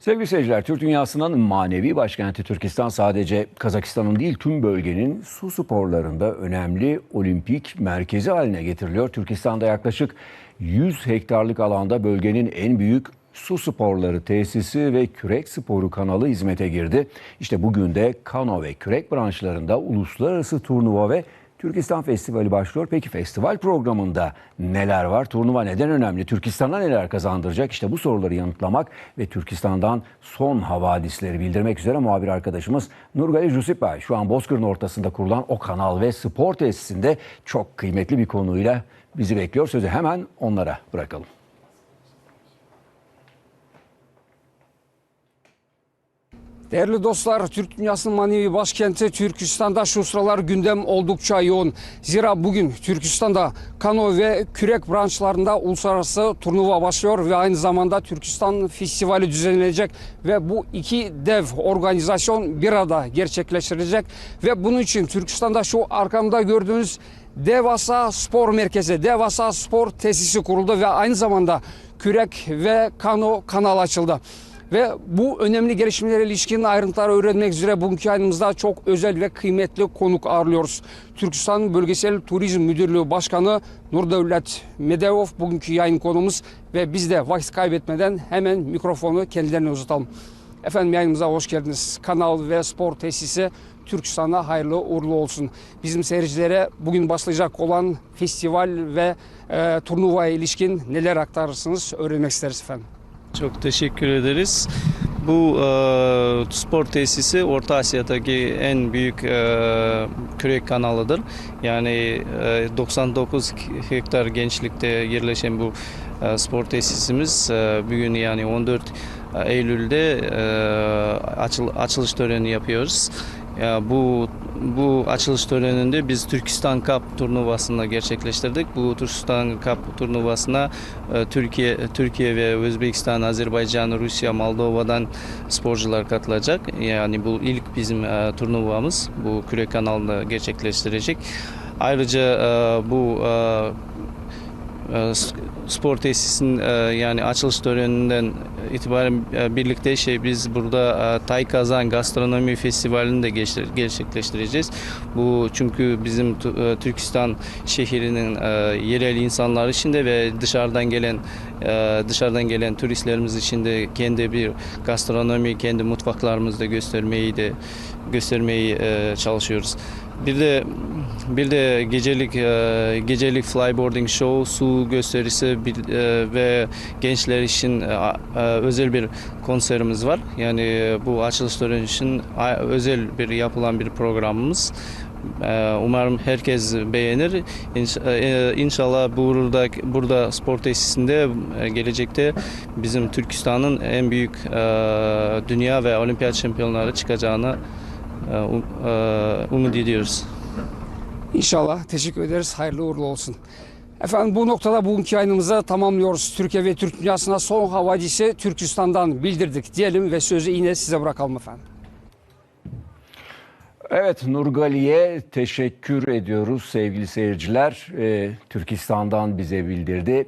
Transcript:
Sevgili seyirciler, Türk dünyasının manevi başkenti Türkistan sadece Kazakistan'ın değil tüm bölgenin su sporlarında önemli olimpik merkezi haline getiriliyor. Türkistan'da yaklaşık 100 hektarlık alanda bölgenin en büyük su sporları tesisi ve kürek sporu kanalı hizmete girdi. İşte bugün de kano ve kürek branşlarında uluslararası turnuva ve Türkistan Festivali başlıyor. Peki festival programında neler var? Turnuva neden önemli? Türkistan'a neler kazandıracak? İşte bu soruları yanıtlamak ve Türkistan'dan son havadisleri bildirmek üzere muhabir arkadaşımız Nurgali Jusipay şu an Bozkır'ın ortasında kurulan o kanal ve spor tesisinde çok kıymetli bir konuyla bizi bekliyor. Sözü hemen onlara bırakalım. Değerli dostlar, Türk dünyasının manevi başkenti Türkistan'da şu sıralar gündem oldukça yoğun. Zira bugün Türkistan'da kano ve kürek branşlarında uluslararası turnuva başlıyor ve aynı zamanda Türkistan Festivali düzenlenecek ve bu iki dev organizasyon bir arada gerçekleştirilecek ve bunun için Türkistan'da şu arkamda gördüğünüz devasa spor merkezi, devasa spor tesisi kuruldu ve aynı zamanda kürek ve kano kanal açıldı. Ve bu önemli gelişmelere ilişkin ayrıntıları öğrenmek üzere bugünkü yayınımızda çok özel ve kıymetli konuk ağırlıyoruz. Türkistan Bölgesel Turizm Müdürlüğü Başkanı Nurdevlet Medevov bugünkü yayın konumuz ve biz de vakit kaybetmeden hemen mikrofonu kendilerine uzatalım. Efendim yayınımıza hoş geldiniz. Kanal ve spor tesisi Türkistan'a hayırlı uğurlu olsun. Bizim seyircilere bugün başlayacak olan festival ve e, turnuvaya ilişkin neler aktarırsınız öğrenmek isteriz efendim. Çok teşekkür ederiz. Bu e, spor tesisi Orta Asya'daki en büyük e, kürek kanalıdır. Yani e, 99 hektar gençlikte yerleşen bu e, spor tesisimiz e, bugün yani 14 Eylül'de e, açıl, açılış töreni yapıyoruz. Ya bu bu açılış töreninde biz Türkistan Cup turnuvasını gerçekleştirdik. Bu Türkistan Cup turnuvasına e, Türkiye Türkiye ve Özbekistan, Azerbaycan, Rusya, Moldova'dan sporcular katılacak. Yani bu ilk bizim e, turnuvamız. Bu kürek kanalında gerçekleştirecek. Ayrıca e, bu e, spor tesisinin e, yani açılış töreninden itibaren e, birlikte şey biz burada e, Tay Kazan Gastronomi Festivali'ni de gerçekleştireceğiz. Bu çünkü bizim Türkistan şehrinin yerel insanlar için de ve dışarıdan gelen dışarıdan gelen turistlerimiz için de kendi bir gastronomi, kendi mutfaklarımızda göstermeyi de göstermeyi çalışıyoruz. Bir de bir de gecelik e, gecelik flyboarding show, su gösterisi e, ve gençler için e, özel bir konserimiz var. Yani bu açılış töreni için özel bir yapılan bir programımız. Umarım herkes beğenir. İnşallah burada burada spor tesisinde gelecekte bizim Türkistan'ın en büyük dünya ve olimpiyat şampiyonları çıkacağını umut ediyoruz. İnşallah teşekkür ederiz. Hayırlı uğurlu olsun. Efendim bu noktada bugünkü yayınımızı tamamlıyoruz. Türkiye ve Türk dünyasına son havadisi Türkistan'dan bildirdik diyelim ve sözü yine size bırakalım efendim. Evet Nurgali'ye teşekkür ediyoruz sevgili seyirciler. Ee, Türkistan'dan bize bildirdi.